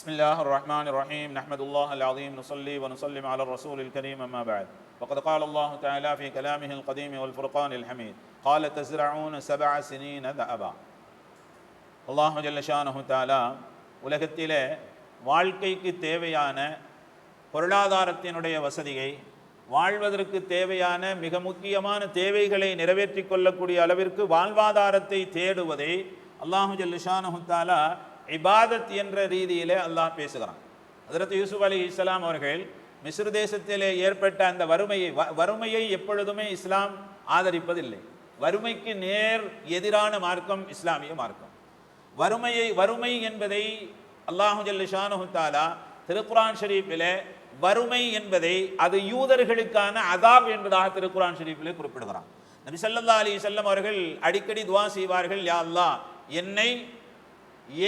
بسم الله الرحمن الرحيم نحمد الله العظيم نصلي ونسلم على الرسول الكريم أما بعد وقد قال الله تعالى في كلامه القديم والفرقان الحميد قال تزرعون سبع سنين دأبا அல்லாஹு ஜல்லஷானஹு தாலா உலகத்திலே வாழ்க்கைக்கு தேவையான பொருளாதாரத்தினுடைய வசதியை வாழ்வதற்கு தேவையான மிக முக்கியமான தேவைகளை நிறைவேற்றிக் கொள்ளக்கூடிய அளவிற்கு வாழ்வாதாரத்தை தேடுவதை அல்லாஹு ஜல்லஷானஹு தாலா இபாதத் என்ற ரீதியிலே அல்லாஹ் பேசுகிறான். ஹஜரத் யூசுப் அலி இஸ்லாம் அவர்கள் மிஸ்ரு தேசத்திலே ஏற்பட்ட அந்த வறுமையை வ- வறுமையை எப்பொழுதுமே இஸ்லாம் ஆதரிப்பதில்லை. வறுமைக்கு நேர் எதிரான மார்க்கம் இஸ்லாமிய மார்க்கம். வறுமையை வறுமை என்பதை அல்லாஹு ஜல்ல தாலா திருக்குரான் ஷரீஃபிலே வறுமை என்பதை அது யூதர்களுக்கான அதாப் என்பதாக திருக்குரான் ஷரீஃபிலே குறிப்பிடுகிறான். நபி சல்லா அலி செல்லம் அவர்கள் அடிக்கடி துவா செய்வார்கள் யா அல்லாஹ் என்னை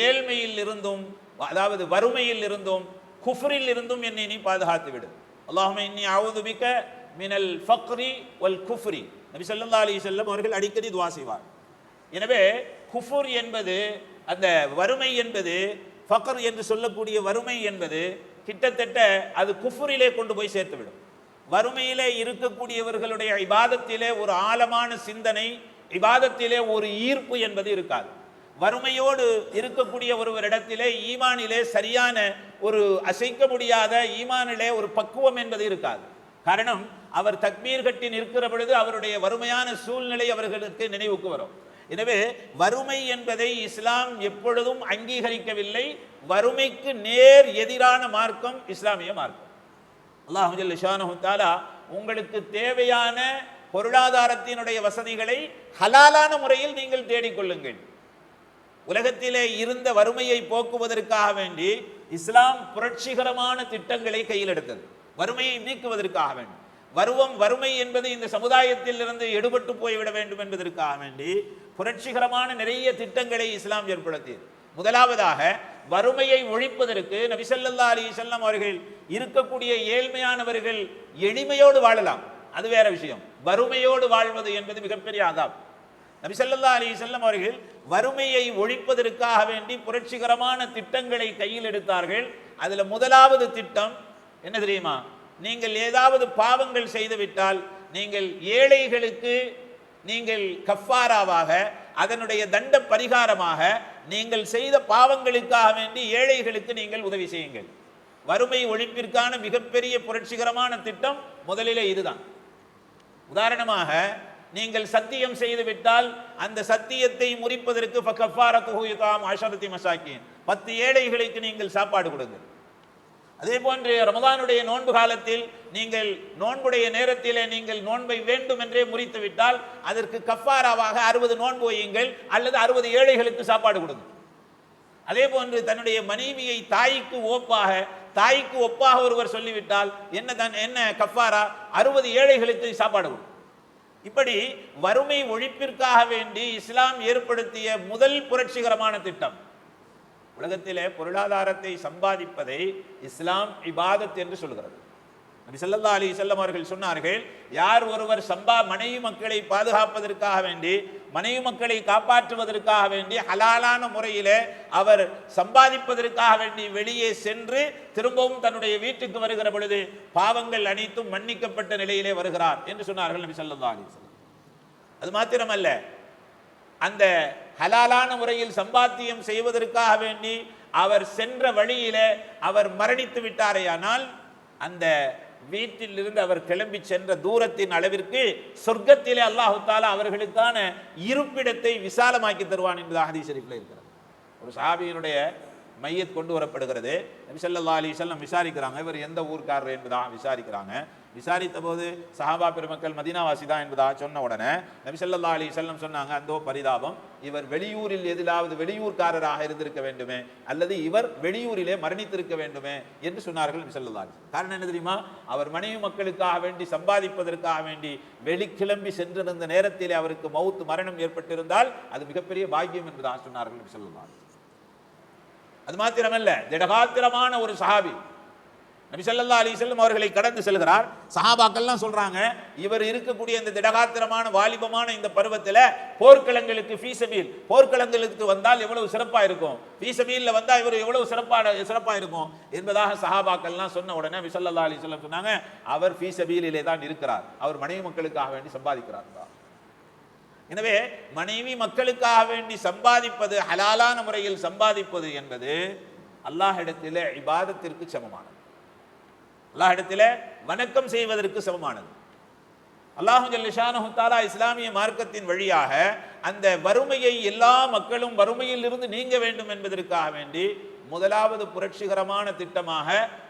ஏழ்மையில் இருந்தும் அதாவது வறுமையில் இருந்தும் குஃப்ரில் இருந்தும் என்னை நீ பாதுகாத்து விடு அல்லாஹும இன்னி அவுதுபிக்க மினல் ஃபக்ரி வல் குஃப்ரி. நபி சொல்லா அலி செல்லம் அவர்கள் அடிக்கடி துவா செய்வார். எனவே குஃபுர் என்பது அந்த வறுமை என்பது ஃபக்ர் என்று சொல்லக்கூடிய வறுமை என்பது கிட்டத்தட்ட அது குஃபுரிலே கொண்டு போய் சேர்த்துவிடும். வறுமையிலே இருக்கக்கூடியவர்களுடைய இபாதத்திலே ஒரு ஆழமான சிந்தனை இபாதத்திலே ஒரு ஈர்ப்பு என்பது இருக்காது. வறுமையோடு இருக்கக்கூடிய ஒருவரிடத்திலே ஈமானிலே சரியான ஒரு அசைக்க முடியாத ஈமானிலே ஒரு பக்குவம் என்பது இருக்காது. காரணம் அவர் தக்மீர் கட்டி நிற்கிற பொழுது அவருடைய வறுமையான சூழ்நிலை அவர்களுக்கு நினைவுக்கு வரும். எனவே வறுமை என்பதை இஸ்லாம் எப்பொழுதும் அங்கீகரிக்கவில்லை. வறுமைக்கு நேர் எதிரான மார்க்கம் இஸ்லாமிய மார்க்கம். அல்லாஹுஜல் உங்களுக்கு தேவையான பொருளாதாரத்தினுடைய வசதிகளை ஹலாலான முறையில் நீங்கள் தேடிக்கொள்ளுங்கள். உலகத்திலே இருந்த வறுமையை போக்குவதற்காக வேண்டி இஸ்லாம் புரட்சிகரமான திட்டங்களை கையில் எடுத்தது. வறுமையை நீக்குவதற்காக வேண்டும் வருவம் வறுமை என்பது இந்த சமுதாயத்தில் இருந்து எடுபட்டு போய்விட வேண்டும் என்பதற்காக வேண்டி புரட்சிகரமான நிறைய திட்டங்களை இஸ்லாம் ஏற்படுத்தியது. முதலாவதாக வறுமையை ஒழிப்பதற்கு நபிசல்லா அலி அலைஹி அவர்கள் இருக்கக்கூடிய ஏழ்மையானவர்கள் எளிமையோடு வாழலாம். அது வேற விஷயம். வறுமையோடு வாழ்வது என்பது மிகப்பெரிய ஆதாம். நபிசல்லா அலி செல்லம் அவர்கள் வறுமையை ஒழிப்பதற்காக வேண்டி புரட்சிகரமான திட்டங்களை கையில் எடுத்தார்கள். அதில் முதலாவது திட்டம் என்ன தெரியுமா? நீங்கள் ஏதாவது பாவங்கள் செய்துவிட்டால் நீங்கள் ஏழைகளுக்கு நீங்கள் கஃபாராவாக அதனுடைய தண்ட பரிகாரமாக நீங்கள் செய்த பாவங்களுக்காக வேண்டி ஏழைகளுக்கு நீங்கள் உதவி செய்யுங்கள். வறுமை ஒழிப்பிற்கான மிகப்பெரிய புரட்சிகரமான திட்டம் முதலிலே இதுதான். உதாரணமாக நீங்கள் சத்தியம் செய்து விட்டால் அந்த சத்தியத்தை முறிப்பதற்கு அஷரத்தி மசாக்கின் பத்து ஏழைகளுக்கு நீங்கள் சாப்பாடு கொடுங்கள். அதே போன்று ரமதானுடைய நோன்பு காலத்தில் நீங்கள் நோன்புடைய நேரத்திலே நீங்கள் நோன்பை வேண்டும் என்றே முறித்து விட்டால் அதற்கு கஃபாராவாக அறுபது நோன்பு வையுங்கள் அல்லது அறுபது ஏழைகளுக்கு சாப்பாடு கொடுங்க அதே போன்று தன்னுடைய மனைவியை தாய்க்கு ஓப்பாக தாய்க்கு ஒப்பாக ஒருவர் சொல்லிவிட்டால் என்ன தன் என்ன கஃபாரா? அறுபது ஏழைகளுக்கு சாப்பாடு கொடு. இப்படி வறுமை ஒழிப்பிற்காக வேண்டி இஸ்லாம் ஏற்படுத்திய முதல் புரட்சிகரமான திட்டம். உலகத்திலே பொருளாதாரத்தை சம்பாதிப்பதை இஸ்லாம் இபாதத் என்று சொல்கிறது. நபி ஸல்லல்லாஹு அலைஹி அவர்கள் சொன்னார்கள் யார் ஒருவர் சம்பா மனைவி மக்களை பாதுகாப்பதற்காக வேண்டி மனைவி மக்களை காப்பாற்றுவதற்காக வேண்டி ஹலாலான முறையில் அவர் சம்பாதிப்பதற்காக வேண்டி வெளியே சென்று திரும்பவும் தன்னுடைய வீட்டுக்கு வருகிற பொழுது பாவங்கள் அனைத்தும் மன்னிக்கப்பட்ட நிலையிலே வருகிறார் என்று சொன்னார்கள் நபி ஸல்லல்லாஹு அலைஹி அது மாத்திரமல்ல அந்த ஹலாலான முறையில் சம்பாத்தியம் செய்வதற்காக வேண்டி அவர் சென்ற வழியிலே அவர் மரணித்து விட்டாரேயானால் அந்த வீட்டிலிருந்து அவர் கிளம்பி சென்ற தூரத்தின் அளவிற்கு சொர்க்கத்திலே அல்லாஹு தாலா அவர்களுக்கான இருப்பிடத்தை விசாலமாக்கி தருவான் என்பது ஹதீஸ் ஷரீஃபில் இருக்கிறது. ஒரு சாபியினுடைய மையத் கொண்டு வரப்படுகிறது. நபி ஸல்லல்லாஹு அலைஹி விசாரிக்கிறாங்க. இவர் எந்த ஊர்க்காரர் என்பதாக விசாரிக்கிறாங்க. விசாரித்த போது சஹாபா பெருமக்கள் மதினாவாசி தான் என்பதாக சொன்ன உடனே நபிசல்லா அலி செல்லம் சொன்னாங்க அந்தோ பரிதாபம். இவர் வெளியூரில் எதிலாவது வெளியூர்காரராக இருந்திருக்க வேண்டுமே அல்லது இவர் வெளியூரிலே மரணித்திருக்க வேண்டுமே என்று சொன்னார்கள் நபிசல்லா அலி காரணம் என்ன தெரியுமா? அவர் மனைவி மக்களுக்காக வேண்டி சம்பாதிப்பதற்காக வேண்டி வெளிக்கிளம்பி சென்றிருந்த நேரத்திலே அவருக்கு மவுத்து மரணம் ஏற்பட்டிருந்தால் அது மிகப்பெரிய பாக்கியம் என்பதாக சொன்னார்கள் நபிசல்லா அது மாத்திரமல்ல திடகாத்திரமான ஒரு சஹாபி நபிசல்லா அலி செல்லும் அவர்களை கடந்து செல்கிறார். சஹாபாக்கள்லாம் சொல்றாங்க இவர் இருக்கக்கூடிய இந்த திடகாத்திரமான வாலிபமான இந்த பருவத்தில் போர்க்களங்களுக்கு ஃபீசபீல் போர்க்களங்களுக்கு வந்தால் எவ்வளவு சிறப்பாக இருக்கும்? ஃபீசபீலில் வந்தால் இவர் எவ்வளவு சிறப்பான சிறப்பாக இருக்கும்? என்பதாக சஹாபாக்கள்லாம் சொன்ன உடனே நபி அலி அலைஹி சொன்னாங்க அவர் ஃபீசபீலிலே தான் இருக்கிறார். அவர் மனைவி மக்களுக்காக வேண்டி சம்பாதிக்கிறார். எனவே மனைவி மக்களுக்காக வேண்டி சம்பாதிப்பது ஹலாலான முறையில் சம்பாதிப்பது என்பது அல்லாஹிடத்தில் இபாதத்திற்கு சமமானது. அல்லாஹ்விடத்திலே வணக்கம் செய்வதற்கு சமமானது. அல்லாஹு ஜல்லிஷானு தாலா இஸ்லாமிய மார்க்கத்தின் வழியாக அந்த வறுமையை எல்லா மக்களும் வறுமையில் இருந்து நீங்க வேண்டும் என்பதற்காக வேண்டி முதலாவது புரட்சிகரமான திட்டமாக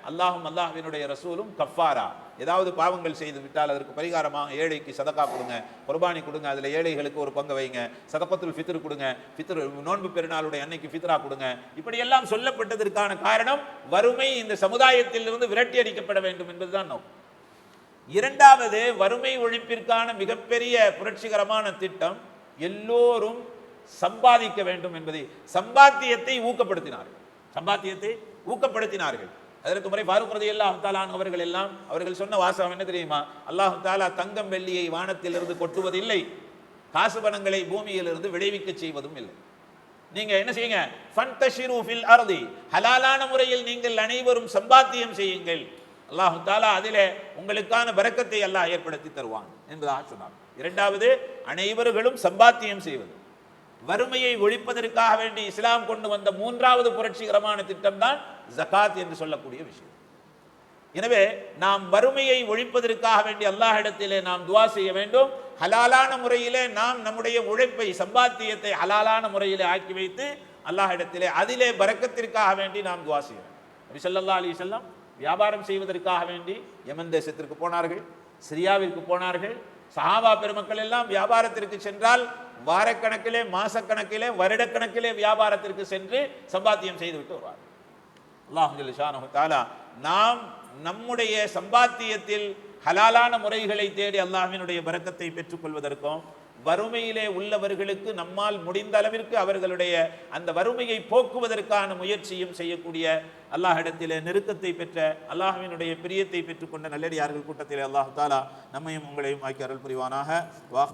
அல்லாஹும் அல்லாஹினுடைய ரசூலும் கஃபாரா. ஏதாவது பாவங்கள் செய்து விட்டால் அதற்கு பரிகாரமாக ஏழைக்கு சதக்கா கொடுங்க. குர்பானி கொடுங்க. அதில் ஏழைகளுக்கு ஒரு பங்கு வைங்க. சதக்கத்துல் ஃபித்ரு கொடுங்க. ஃபித்ரு நோன்பு பெருநாளுடைய அன்னைக்கு ஃபித்ரா கொடுங்க. இப்படி எல்லாம் சொல்லப்பட்டதற்கான காரணம் வறுமை இந்த சமுதாயத்தில் இருந்து விரட்டி அடிக்கப்பட வேண்டும் என்பதுதான் நோக்கம். இரண்டாவது வறுமை ஒழிப்பிற்கான மிகப்பெரிய புரட்சிகரமான திட்டம் எல்லோரும் சம்பாதிக்க வேண்டும் என்பதை சம்பாத்தியத்தை ஊக்கப்படுத்தினார்கள். சம்பாத்தியத்தை ஊக்கப்படுத்தினார்கள். அதற்கு முறை ஃபாரூக் ரதி அல்லாஹு தாலான் அவர்கள் எல்லாம் அவர்கள் சொன்ன வாசகம் என்ன தெரியுமா? அல்லாஹு தாலா தங்கம் வெள்ளியை வானத்திலிருந்து கொட்டுவதில்லை. காசு பணங்களை பூமியிலிருந்து விளைவிக்க செய்வதும் இல்லை. நீங்க என்ன செய்யுங்க? ஃபன்தஷிரு ஃபில் அர்தி. ஹலாலான முறையில் நீங்கள் அனைவரும் சம்பாத்தியம் செய்யுங்கள். அல்லாஹு தாலா அதிலே உங்களுக்கான பறக்கத்தை அல்லாஹ் ஏற்படுத்தி தருவான். என்பதாக சொன்னார் இரண்டாவது அனைவர்களும் சம்பாத்தியம் செய்வது. வறுமையை ஒழிப்பதற்காக வேண்டி இஸ்லாம் கொண்டு வந்த மூன்றாவது புரட்சிகரமான திட்டம் தான் ஜகாத் என்று சொல்லக்கூடிய விஷயம். எனவே நாம் வறுமையை ஒழிப்பதற்காக வேண்டி அல்லாஹ்விடத்திலே நாம் துவா செய்ய வேண்டும். ஹலாலான முறையிலே நாம் நம்முடைய உழைப்பை சம்பாத்தியத்தை ஹலாலான முறையிலே ஆக்கி வைத்து அல்லாஹ்விடத்திலே அதிலே பறக்கத்திற்காக வேண்டி நாம் துவா செய்ய வேண்டும் நபி அலி செல்லம் வியாபாரம் செய்வதற்காக வேண்டி யமன் தேசத்திற்கு போனார்கள் சிரியாவிற்கு போனார்கள் சஹாபா பெருமக்கள் எல்லாம் வியாபாரத்திற்கு சென்றால் வாரக்கணக்கிலே மாசக்கணக்கிலே வருடக்கணக்கிலே வியாபாரத்திற்கு சென்று சம்பாத்தியம் செய்து விட்டு வருவார். அல்லாஹு ஜல்ல நாம் நம்முடைய சம்பாத்தியத்தில் ஹலாலான முறைகளை தேடி அல்லாஹினுடைய பரக்கத்தை பெற்றுக்கொள்வதற்கும் வறுமையிலே உள்ளவர்களுக்கு நம்மால் முடிந்த அளவிற்கு அவர்களுடைய அந்த வறுமையை போக்குவதற்கான முயற்சியும் செய்யக்கூடிய அல்லாஹிடத்திலே நெருக்கத்தை பெற்ற அல்லாஹினுடைய பிரியத்தை பெற்றுக்கொண்ட நல்லடியார்கள் கூட்டத்திலே அல்லாஹு தாலா நம்மையும் உங்களையும் ஆக்கி அருள் புரிவானாக.